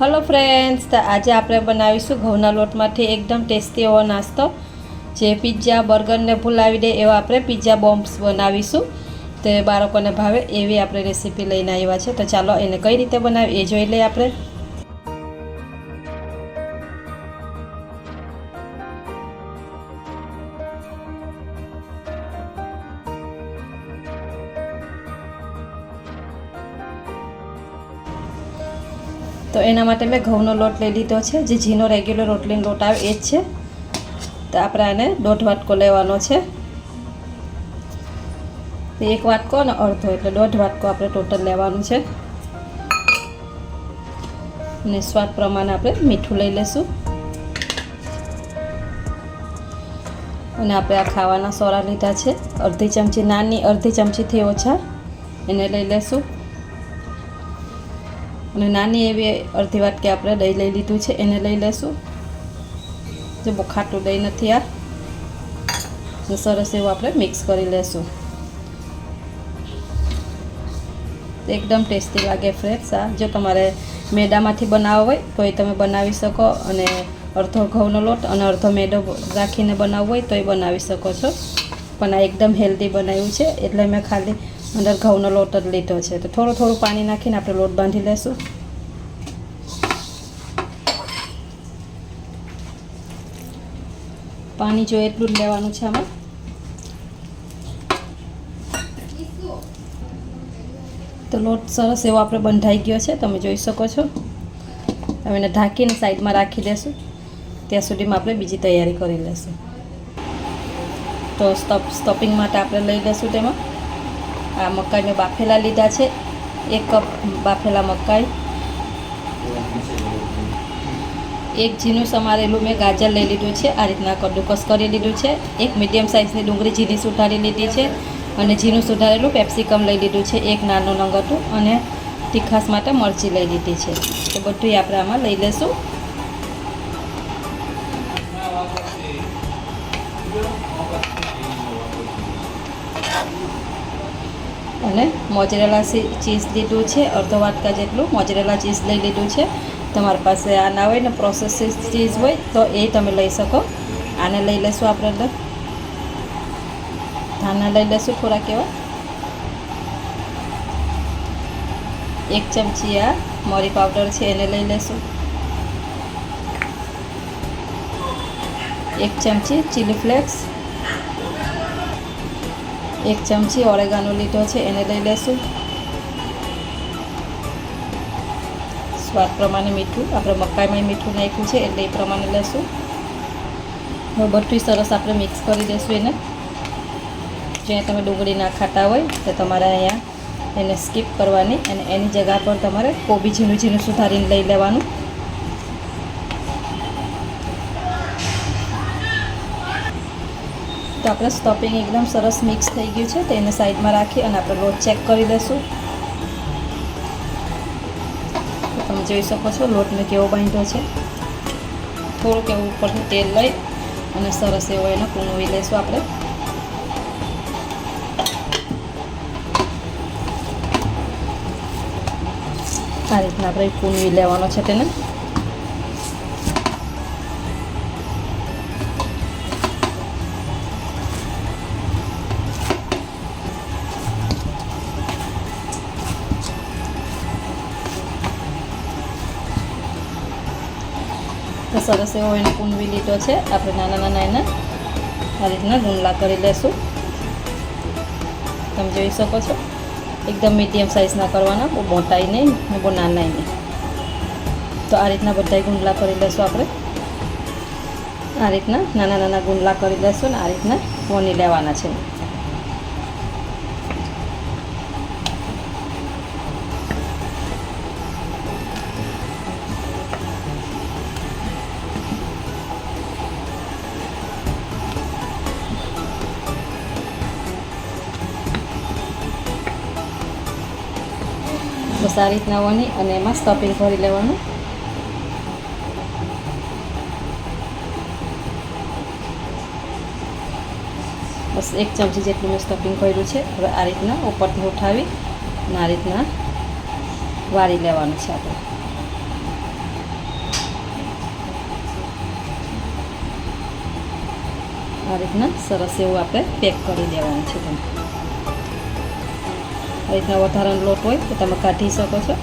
Hello friends તો આજે આપણે બનાવીશું ઘઉંના લોટમાંથી એકદમ ટેસ્ટી એવો નાસ્તો. જે પિઝા બર્ગરને ભૂલાવી દે એવા આપણે પિઝા બોમ્બ્સ બનાવીશું. તે બાળકોને ભાવે એવી આપણે રેસીપી લઈને આવ્યા છે. તો ચાલો એને કઈ રીતે બનાવી એ જોઈ લઈએ આપણે. તો એના માટે મેં ઘઉંનો લોટ લઈ લીધો છે. જે ઝીનો રેગ્યુલર રોટલીનો લોટ આવે એ જ છે. તો આપણે આને દોઢ વાટકો લેવાનો છે. એક વાટકો અને અડધો, એટલે દોઢ વાટકો આપણે ટોટલ લેવાનું છે. અને સ્વાદ પ્રમાણે આપણે મીઠું લઈ લઈશું અને આપણે આ ખાવાના સોરા લીધા છે. અડધી ચમચી, નાની અડધી ચમચીથી ઓછા. એને લઈ લેશું. અને નાની એવી અડધી વાટકી આપણે દહીં લઈ લીધું છે, એને લઈ લેશું. જે બહુ ખાટું દહીં નથી આ સરસ એવું આપણે મિક્સ કરી લેશું. એકદમ ટેસ્ટી લાગે ફ્રેશ આ. જો તમારે મેદામાંથી બનાવવો હોય તો એ તમે બનાવી શકો અને અડધો ઘઉંનો લોટ અને અડધો મેદો રાખીને બનાવવો હોય તો એ બનાવી શકો છો. પણ આ એકદમ હેલ્ધી બનાવ્યું છે, એટલે મેં ખાલી અંદર ઘઉંનો લોટ જ લીધો છે. તો થોડું થોડું પાણી નાખીને આપણે લોટ બાંધી લેશું. પાણી જો એટલું જ લેવાનું છે આમાં. તો લોટ સરસ એવો આપણે બંધાઈ ગયો છે. તમે જોઈ શકો છો. હવે એને ઢાંકીને સાઈડમાં રાખી દેશું. ત્યાં સુધીમાં આપણે બીજી તૈયારી કરી લેશું. તો સ્ટપ સ્ટોપિંગ માટે આપણે લઈ લેશું તેમાં. આ મકાઈને બાફેલા લીધા છે. એક કપ બાફેલા મકાઈ. એક ઝીણું સમારેલું મેં ગાજર લઈ લીધું છે. આ રીતના કદ્દુકસ કરી લીધું છે. એક મીડિયમ સાઇઝની ડુંગળી ઝીણી સુધારી લીધી છે અને ઝીણું સુધારેલું પેપ્સિકમ લઈ લીધું છે. એક નાનું નંગટું અને તીખાસ માટે મરચી લઈ લીધી છે. તો બધું આપણે આમાં લઈ લેશું અને મોજરેલા ચીઝ લીધું છે, અડધો વાટકા જેટલું મોજરેલા ચીઝ લઈ લીધું છે. તમારી પાસે આ ના હોય ને પ્રોસેસ ચીઝ હોય, તો એ તમે લઈ શકો. આને લઈ લેશું આપણે અંદર. ધાના લઈ લેશું ખોરાક એવા. એક ચમચી આ મરી પાવડર છે, એને લઈ લેશું. એક ચમચી ચીલી ફ્લેક્સ એક ચમચી ઓરેગાનો લીધો છે, એને લઈ લેશું. સ્વાદ પ્રમાણે મીઠું, આપણે મકાઈમાં મીઠું નાખ્યું છે, એટલે એ પ્રમાણે લેશું. હવે બધું સરસ આપણે મિક્સ કરી દઈશું એને. જ્યાં તમે ડુંગળી ના ખાતા હોય, તો તમારે અહીંયા એને સ્કીપ કરવાની અને એની જગ્યા પર તમારે કોબી ઝીણું ઝીણું સુધારીને લઈ લેવાનું. તો આપણે સ્ટોપિંગ એકદમ સરસ મિક્સ થઈ ગયું છે, તો એને સાઈડમાં રાખી અને આપણે લોટ ચેક કરી લઈશું તમે જોઈ શકો છો, લોટને કેવો બાંધ્યો છે. થોડુંક એવું ઉપરથી તેલ લઈ અને સરસ એવો એને કૂણવી લઈશું આપણે. આ રીતના આપણે કૂણવી લેવાનો છે તેને. તો સરસ એવો એને કુંડવી લીધો છે. આપણે નાના નાના એના આ રીતના ગુંડલા કરી લેશું. તમે જોઈ શકો છો. એકદમ મીડિયમ સાઇઝના કરવાના, બહુ મોટાઈ નહીં ને બહુ નાનાઈ નહીં. તો આ રીતના બધા ગુંડલા કરી લેશું આપણે. આ રીતના નાના નાના ગુંડલા કરી લેશું ને આ રીતના વણી લેવાના છે. બસ આ રીતના વણી અને એમાં સ્ટફિંગ ભરી લેવાનું. બસ એક ચમચી જેટલું મેં સ્ટફિંગ કર્યું છે. હવે આ રીતના ઉપરથી ઉઠાવી અને આ રીતના વાળી લેવાનું છે આપણે. આ રીતના સરસ એવું આપણે પેક કરી દેવાનું છે. તમે આ રીતના વધારાનો લોટ હોય તો તમે કાઢી શકો છો.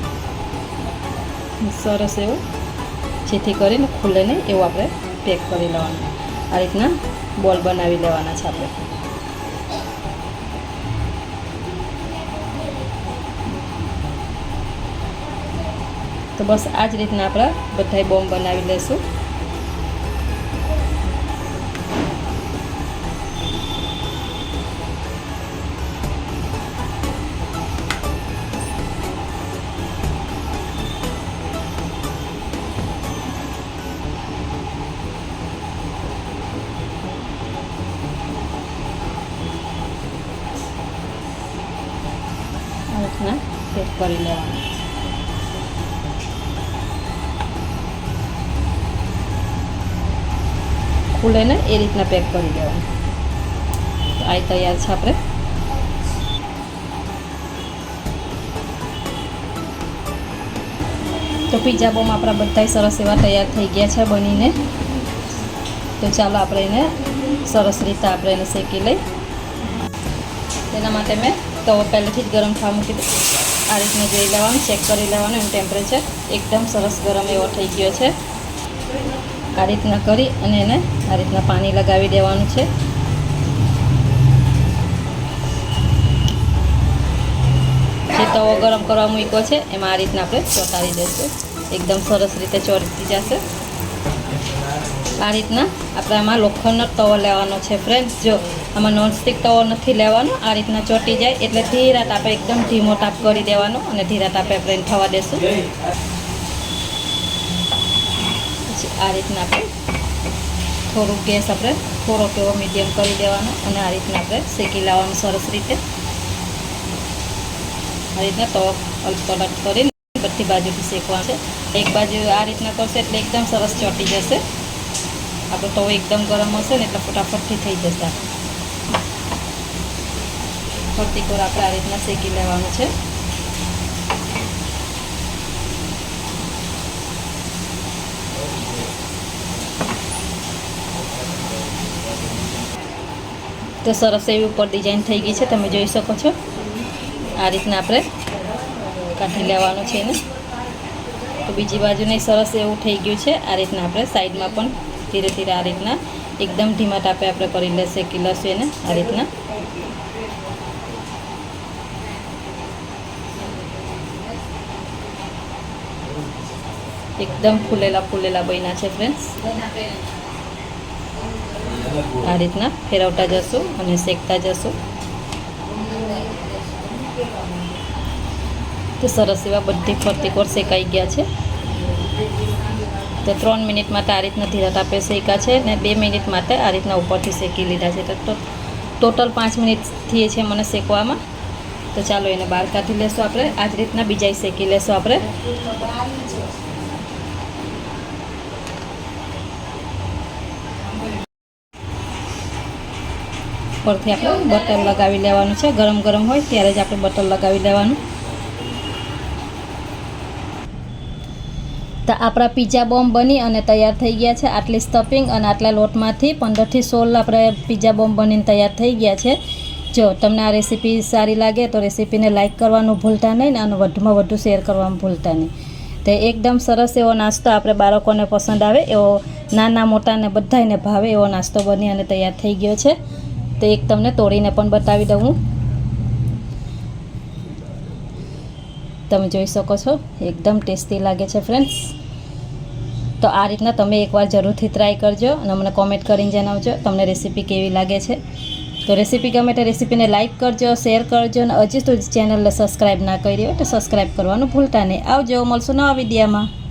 સરસ એવું. જેથી કરીને ખુલે નહીં એવું આપણે પેક કરી લેવાનું. આ રીતના બોલ બનાવી લેવાના છે આપણે. તો બસ આ જ રીતના આપણે બધાય બોમ્બ બનાવી લઈશું રીતના પેક કરી લેવાનું. ખુલે ને, એ રીતના પેક કરી દેવાનું તો આ તૈયાર છે આપણે. તો પીઝા બોમ આપણા બધા સરસ એવા તૈયાર થઈ ગયા છે બનીને. તો ચાલો આપણે એને સરસ રીતે આપણે એને શેકી લઈ. તેના માટે મેં તવો પહેલેથી જ ગરમ થવા મૂકી આ રીતના જોઈ લેવાનું ચેક કરી લેવાનું, એનું ટેમ્પરેચર એકદમ સરસ ગરમ એવો થઈ ગયો છે. આ રીતના કરી અને એને આ રીતના પાણી લગાવી દેવાનું છે. જે તવો ગરમ કરવા મૂક્યો છે, એમાં આ રીતના આપણે ચોંટાડી દઈશું. એકદમ સરસ રીતે ચોંટી જશે. આ રીતના આપણે આમાં લોખંડનો તવો લેવાનો છે ફ્રેન્ડ્સ જો આમાં નોનસ્ટિક તવો નથી લેવાનો, આ રીતના ચોંટી જાય એટલે ધીરા તાપે એકદમ ધીમો તાપ કરી દેવાનો અને ધીરા તાપે આપણે થવા દેશું. આ રીતના આપણે થોડુંક ગેસ આપણે થોડોક એવો મીડિયમ કરી દેવાનો અને આ રીતના આપણે શેકી લાવવાનું સરસ રીતે. આ રીતના તવો પલટ કરીને બધી બાજુથી શેકવાનું છે. એક બાજુ આ રીતના કરશે એટલે એકદમ સરસ ચોંટી જશે. આપણો તવો એકદમ ગરમ હશે ને એટલે ફટાફટથી થઈ જશે. ફરતી કોર આપણે આ રીતના શેકી લેવાનું છે. તો સરસ એવી ઉપર ડિઝાઇન થઈ ગઈ છે, તમે જોઈ શકો છો. આ રીતના આપણે કાઢી લેવાનું છે એને. તો બીજી બાજુ નહીં સરસ એવું થઈ ગયું છે, આ રીતના આપણે સાઈડમાં પણ ધીરે ધીરે આ રીતના એકદમ ધીમા તાપે આપણે કરી લેશે કિલશું એને આ રીતના. એકદમ ફૂલેલા ફૂલેલા બન્યા છે ફ્રેન્ડ્સ આ રીતના ફેરવતા જશું અને શેકતા જશું. તો સરસ એવા બધી ફરતી કોર શેકાઈ ગયા છે. તો ત્રણ મિનિટ માટે આ રીતના ધીરા તાપે શેકા છે ને બે મિનિટ માટે આ રીતના ઉપરથી શેકી લીધા છે. તો ટોટલ પાંચ મિનિટ થઈએ છે મને શેકવામાં. તો ચાલો એને બહાર કાઢી લેશું આપણે. આ જ રીતના બીજા શેકી લેશું આપણે. ઉપરથી આપણે બટર લગાવી લેવાનું છે. ગરમ ગરમ હોય ત્યારે જ આપણે બટર લગાવી લેવાનું. તો આપણા પીઝા બોમ્બ બની અને તૈયાર થઈ ગયા છે આટલી સ્ટફિંગ અને આટલા લોટમાંથી. પંદરથી સોળ આપણે પીઝા બોમ્બ બનીને તૈયાર થઈ ગયા છે. જો તમને આ રેસીપી સારી લાગે તો રેસીપીને લાઇક કરવાનું ભૂલતા નહીં અને વધુમાં વધુ શેર કરવાનું ભૂલતા નહીં. તો એકદમ સરસ એવો નાસ્તો આપણે બાળકોને પસંદ આવે એવો નાના મોટાને બધાને ભાવે એવો નાસ્તો બની અને તૈયાર થઈ ગયો છે. તો એક તમને તોડીને પણ બતાવી દઉં. તમે જોઈ શકો છો. એકદમ ટેસ્ટી લાગે છે ફ્રેન્ડ્સ તો આ રીતના તમે એકવાર જરૂરથી ટ્રાય કરજો અને મને કોમેન્ટ કરીને જણાવજો તમને રેસીપી કેવી લાગે છે. તો રેસીપી ગમે તો રેસીપીને લાઇક કરજો શેર કરજો અને હજી સુધી ચેનલને સબસ્ક્રાઈબ ના કરી હોય તો સબસ્ક્રાઈબ કરવાનું ભૂલતા નહીં. આવજો, મળશું નવા વિડીયામાં